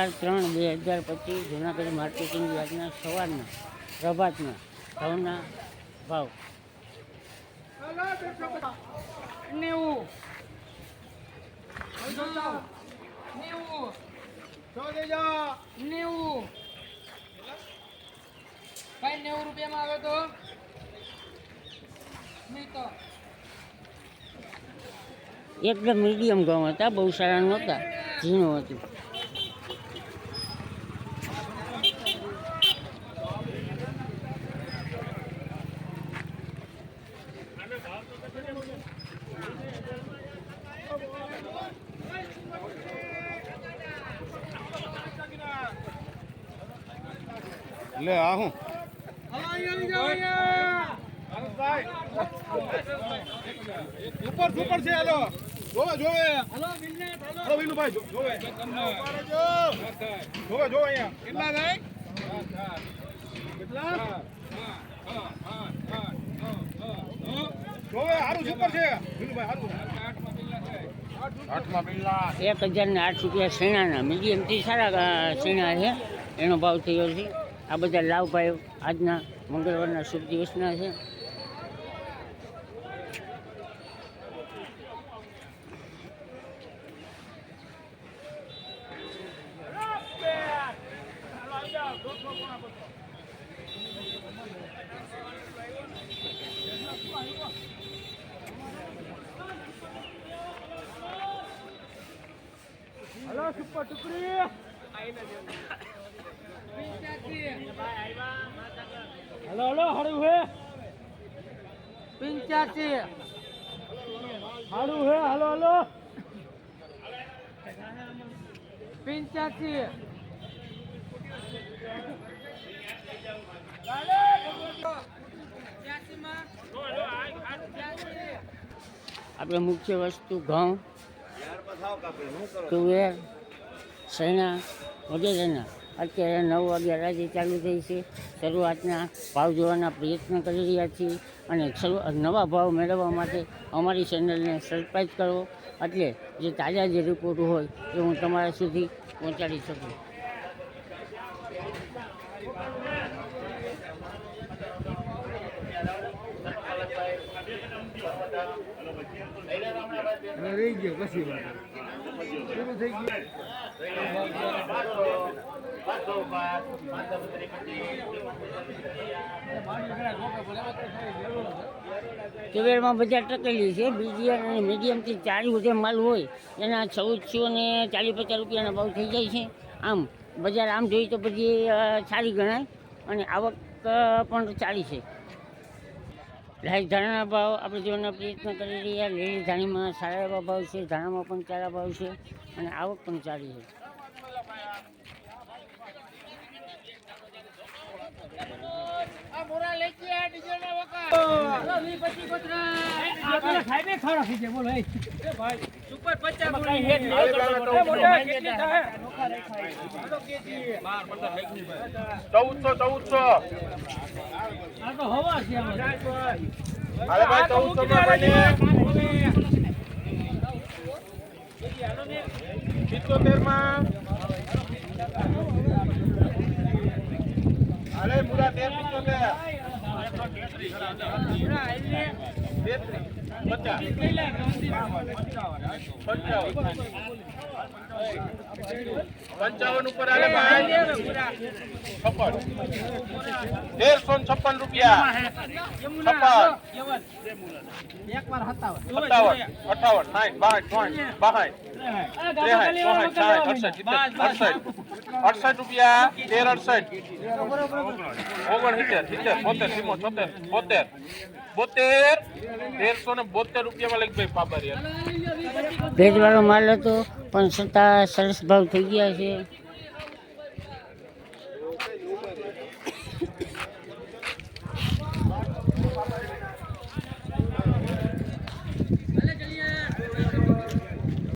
ચાર ત્રણ બે હજાર પચીસ જૂનાગઢ માર્કેટિંગ યાર્ડના સવારના પ્રભાતના ઘઉંના ભાવ. નેવું. નેવું. નેવું. ભાઈ નેવું રૂપિયામાં આવે તો? એકદમ મીડિયમ ઘઉં હતા બહુ સારા નહોતા ઝીણું હતું. લે આ હું ઉપર સુપર છે હાલો. જોવે જોવે. હાલો વિનુભાઈ જોવે. જોવે જોવે અહીંયા. કેટલા થાય? કેટલા? જોવે હારું સુપર છે. વિનુભાઈ હારું. એક હજાર ને આઠ રૂપિયા શેણાના મીડિયમથી સારા સીણા છે. એનો ભાવ થયો છે. આ બધા લાવ ભાઈ આજના મંગળવારના શુભ દિવસના છે. હલો સુપર ટુકડી. હાલો હલો હારું હે? પંચ્યાસી. હારું હે? હલો હાલો. પંચ્યાસી. આપણે મુખ્ય વસ્તુ ઘઉં તુવેર શેણા વગેરેના. અત્યારે નવ વાગ્યા રાતે ચાલુ થઈ છે. શરૂઆતના ભાવ જોવાના પ્રયત્ન કરી રહ્યા છીએ અને નવા ભાવ મેળવવા માટે અમારી ચેનલને સબસ્ક્રાઈબ કરો. એટલે જે તાજા જે રિપોર્ટ હોય એ હું તમારા સુધી પહોંચાડી શકું. રહી ગયો, પછી થઈ ગયું તુવેરમાં બજાર ટકેલી છે. બીજી અને મીડિયમથી ચાલી જે માલ હોય, એના ચૌદસો ને ચાલીસ પચાસ રૂપિયાના ભાવ થઈ જાય છે. આમ, બજાર આમ જોઈએ તો બધી સારી ગણાય અને આવક પણ સારી છે. લાઈટ ધાણાના ભાવ આપણે જોવાના પ્રયત્ન કરી રહ્યા. લીલી ધાણીમાં સારા એવા ભાવ છે, ધાણામાં પણ સારા ભાવ છે અને આવક પણ સારી છે સુપર પચાસ ચૌદસો ચૌદસો અરે ભાઈ. ચૌદસો માં સિત્તોતેરમાં અરે મુરા તેર સિત્તોતેર પચાસ પંચાવન ઉપર આલે છપ્પન તેરસો ને છપ્પન રૂપિયા. છપ્પન સત્તાવન. અઠાવન. સાઠ બાસઠ ચોસઠ અડસઠ રૂપિયા તેર અડસઠ ઓગણસિત્તેર સિત્તેર બોતેર સિમો છોતેર બોતેર બોતેર તેરસો બોતેર રૂપિયામાં લઈ ભાઈ પાબરિયા ભેજવાળો માલ હતો, પણ છતાં સરસ ભાવ થઈ ગયા છે.